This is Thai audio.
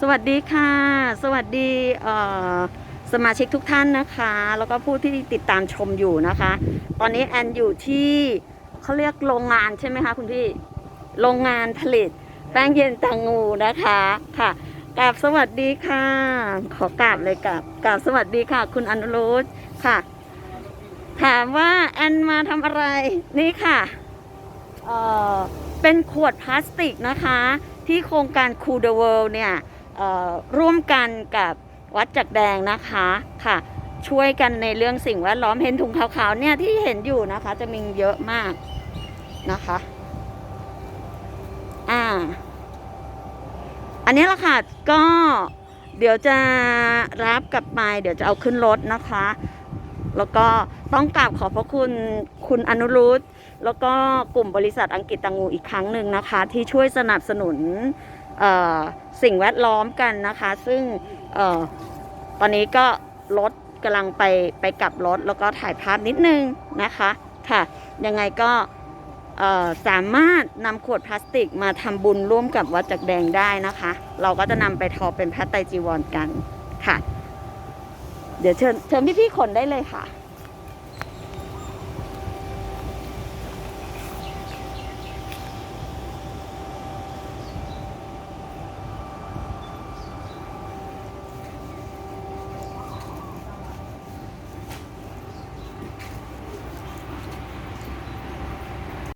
สวัสดีค่ะ สวัสดีสมาชิกทุกท่านนะคะ แล้วก็ผู้ที่ติดตามชมอยู่นะคะ ตอนนี้แอนอยู่ที่เขาเรียกโรงงานใช่ไหมคะคุณพี่ โรงงานผลิต แป้งเย็นตังงูนะคะค่ะกราบสวัสดีค่ะ ขอกราบเลยกราบกราบสวัสดีค่ะ คุณอนุรุตค่ะ ถามว่าแอนมาทำอะไรนี่ค่ะเออเป็นขวดพลาสติกนะคะ ที่โครงการ Cool the World เนี่ย ร่วมกันกับวัดจักรแดงนะคะค่ะ ช่วยกันในเรื่องสิ่งแวดล้อมเห็นถุงขาวๆเนี่ยที่เห็นอยู่นะคะ จะมีเยอะมากนะคะอ่าอันนี้ละค่ะก็เดี๋ยวจะรับกลับไปเดี๋ยวจะเอาขึ้นรถนะคะ แล้วก็ต้องกราบขอบพระคุณคุณอนุรุตแล้วก็กลุ่มบริษัทอังกฤษตังงูอีกครั้งหนึ่งนะคะ ที่ช่วยสนับสนุน สิ่งแวดล้อมกันนะคะ ซึ่งออตอนนี้ก็รถกำลังไปไปกลับรถแล้วก็ถ่ายภาพนิดนึงนะคะค่ะ ยังไงก็สามารถนำขวดพลาสติกมาทำบุญร่วมกับวัดจักรแดงได้นะคะ เราก็จะนำไปทอเป็นพระไตรจีวรกันค่ะ เดี๋ยวเชิญเชิญพี่ๆขนได้เลยค่ะ